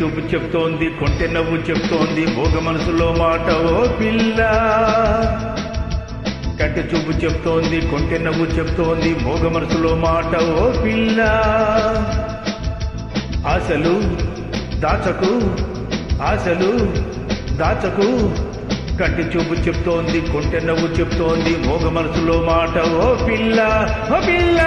చూపు చెప్తోంది కొంటె నవ్వు చెప్తోంది భోగ మనసులో మాట ఓ పిల్ల. కంటి చూపు చెప్తోంది కొంటె నవ్వు చెప్తోంది భోగ మనసులో మాట ఓ పిల్ల. ఆశలు దాచకు ఆశలు దాచకు. కంటి చూపు చెప్తోంది కొంటె నవ్వు చెప్తోంది మోగ మనసులో మాట ఓ పిల్ల ఓ పిల్ల.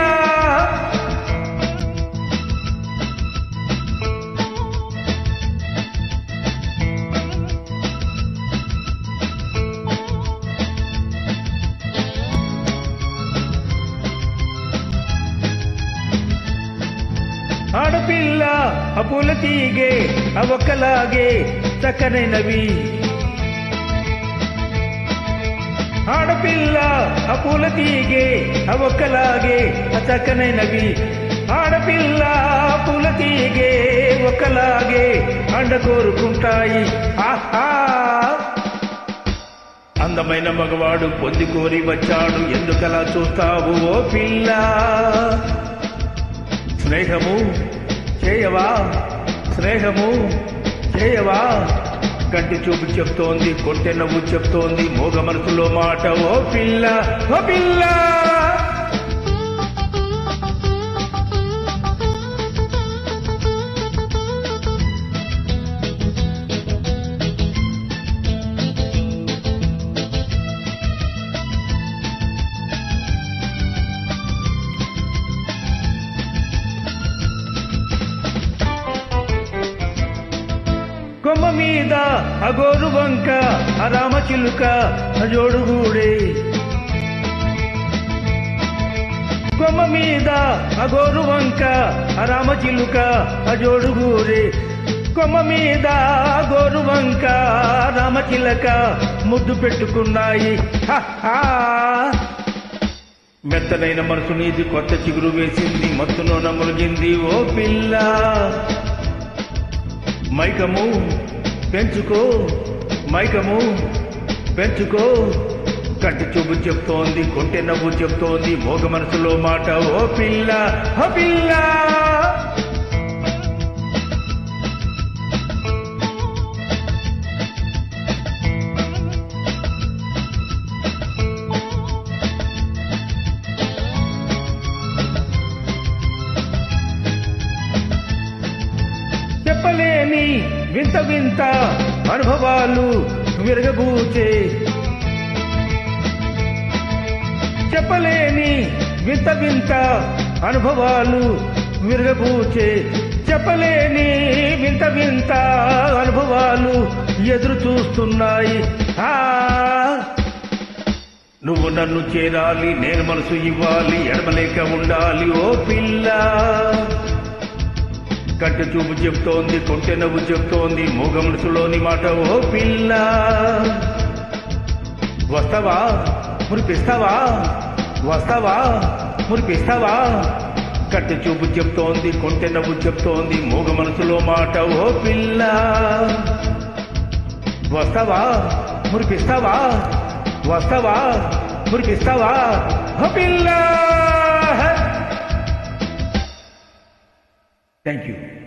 ఆడపిల్ల ఆ తీగే అవకలాగే చక్కనైనవి ఆడపిల్ల ఆ తీగే అవకలాగే చక్కనైనవి ఆడపిల్ల పూల తీగే ఒకలాగే అండ కోరుకుంటాయి ఆహా! అందమైన మగవాడు పొంది కోరి వచ్చాడు. ఎందుకలా చూస్తావు ఓ పిల్ల? స్నేహము చేయవా స్నేహము చేయవా కంటి చూపు చెప్తోంది కొంటె నవ్వు చెప్తోంది మోగ మనసులో మాట ఓ పిల్ల ఓ పిల్ల! అగోరు వంక అరామ చిలుక అజోడుగూడే కొమ్మ మీద అగోరు వంక అరామ చిలుక ఆ కొమ్మ మీద గోరు వంక రామచిలక ముద్దు పెట్టుకున్నాయి. హ, హా. మెత్తనైన మనసు నీది కొత్త చిగురు వేసింది మత్తులో నములిగింది ఓ పిల్ల. మైకము పెంచుకో మైకము. పెంచుకో. కంటి చూపు చెప్తోంది కొంటె నవ్వు చెప్తోంది మోగ మనసులో మాట. ఓ పిల్ల ఓ పిల్ల. చెప్పలేని వింత వింత అనుభవాలు విరగబూచే. చెప్పలేని వింత వింత అనుభవాలు విరగబూచే. చెప్పలేని వింత వింత అనుభవాలు ఎదురు చూస్తున్నాయి. ఆ! నువ్వు నన్ను చేరాలి నేను మనసు ఇవ్వాలి ఎడమలేక ఉండాలి ఓ పిల్ల. కంటి చూపు చెప్తోంది కొంటె నవ్వు చెప్తోంది మూగ మనసులోని మాట ఓ పిల్ల. వస్తావా? మురిపిస్తావా? వస్తావా? మురిపిస్తావా? కట్టె చూపు చెప్తోంది కొంటె నవ్వు చెప్తోంది మూగ మనసులో మాట ఓ పిల్ల. వస్తావా? మురిపిస్తావా? వస్తావా? మురిపిస్తావా? ఓ పిల్ల. Thank you.